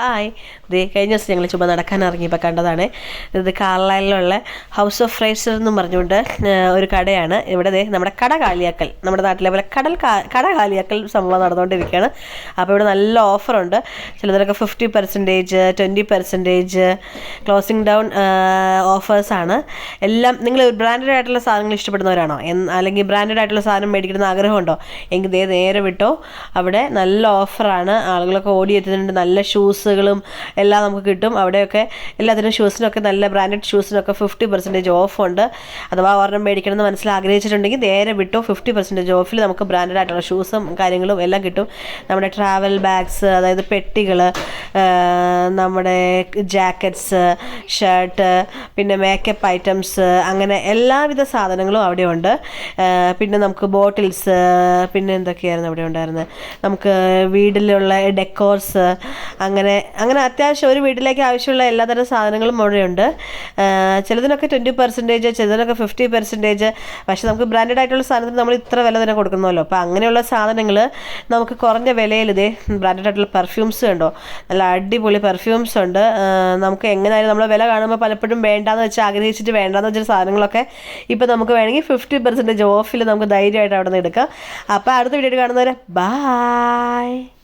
Hi ഇത് കഴിഞ്ഞ ദിവസം ഞങ്ങൾ ചുമ്മാ നടക്കാൻ ഇറങ്ങിയപ്പോൾ കണ്ടതാണ്. ഇത് കാർലൈലിലുള്ള ഹൗസ് ഓഫ് ഫ്രൈസർ എന്നും പറഞ്ഞുകൊണ്ട് ഒരു കടയാണ്. ഇവിടെ നമ്മുടെ കട കാലിയാക്കൽ നമ്മുടെ നാട്ടിലെ പോലെ കടൽ കട കാലിയാക്കൽ സംഭവം നടന്നുകൊണ്ടിരിക്കുകയാണ്. അപ്പോൾ ഇവിടെ നല്ല ഓഫറുണ്ട് ചിലതിലൊക്കെ fifty percentage twenty percentage closing down ഓഫേഴ്സാണ് എല്ലാം നിങ്ങൾ ബ്രാൻഡഡ് ആയിട്ടുള്ള സാധനങ്ങൾ ഇഷ്ടപ്പെടുന്നവരാണോ? അല്ലെങ്കിൽ ബ്രാൻഡഡ് ആയിട്ടുള്ള സാധനം മേടിക്കണമെന്ന് ആഗ്രഹമുണ്ടോ? എങ്കിൽ ദേ നേരെ വിട്ടോ. അവിടെ നല്ല ഓഫറാണ് ആളുകളൊക്കെ ഓടിയെത്തുന്നുണ്ട്. നല്ല ഷൂസുകളും എല്ലാം നമുക്ക് കിട്ടും. അവിടെയൊക്കെ എല്ലാത്തിനും ഷൂസിനൊക്കെ നല്ല ബ്രാൻഡഡ് ഷൂസിനൊക്കെ ഫിഫ്റ്റി പെർസെന്റേജ് ഓഫുണ്ട് അഥവാ ഒരെണ്ണം മേടിക്കണമെന്ന് മനസ്സിൽ ആഗ്രഹിച്ചിട്ടുണ്ടെങ്കിൽ നേരെ വിട്ടോ ഫിഫ്റ്റി പെർസെന്റേജ് ഓഫിൽ നമുക്ക് ബ്രാൻഡഡ് ആയിട്ടുള്ള ഷൂസും കാര്യങ്ങളും എല്ലാം കിട്ടും. നമ്മുടെ ട്രാവൽ ബാഗ്സ് അതായത് പെട്ടികൾ നമ്മുടെ ജാക്കറ്റ്സ് ഷർട്ട് പിന്നെ മേക്കപ്പ് ഐറ്റംസ് അങ്ങനെ എല്ലാവിധ സാധനങ്ങളും അവിടെ ഉണ്ട്. പിന്നെ നമുക്ക് ബോട്ടിൽസ് പിന്നെ എന്തൊക്കെയായിരുന്നു അവിടെ ഉണ്ടായിരുന്നത്? നമുക്ക് വീട്ടിലുള്ള ഡെക്കോർസ് അങ്ങനെ അങ്ങനെ അത്യാവശ്യം ഒരു വീട്ടിലേക്ക് ആവശ്യമുള്ള എല്ലാതരം സാധനങ്ങളും അവിടെയുണ്ട്. ചിലതിനൊക്കെ ട്വന്റി പെർസെന്റേജ് ചിലതിനൊക്കെ ഫിഫ്റ്റി പെർസെന്റേജ് പക്ഷേ നമുക്ക് ബ്രാൻഡഡ് ആയിട്ടുള്ള സാധനത്തിന് നമ്മൾ ഇത്ര വില തന്നെ കൊടുക്കുന്നല്ലോ. അപ്പോൾ അങ്ങനെയുള്ള സാധനങ്ങൾ നമുക്ക് കുറഞ്ഞ വിലയിൽ ഇതേ ബ്രാൻഡഡ് ആയിട്ടുള്ള പെർഫ്യൂംസ് ഉണ്ടോ നല്ല അടിപൊളി പെർഫ്യൂംസ് ഉണ്ട്. നമുക്ക് എങ്ങനെയായാലും നമ്മൾ വില കാണുമ്പോൾ പലപ്പോഴും വേണ്ടാന്ന് വെച്ച് ആഗ്രഹിച്ചിട്ട് വേണ്ടാന്ന് വെച്ച സാധനങ്ങളൊക്കെ ഇപ്പോൾ നമുക്ക് വേണമെങ്കിൽ ഫിഫ്റ്റി പെർസെന്റേജ് ഓഫിൽ നമുക്ക് ധൈര്യമായിട്ട് അവിടെ നിന്ന് എടുക്കാം. അപ്പോൾ അടുത്ത വീഡിയോ കാണുന്നവരെ ബായ്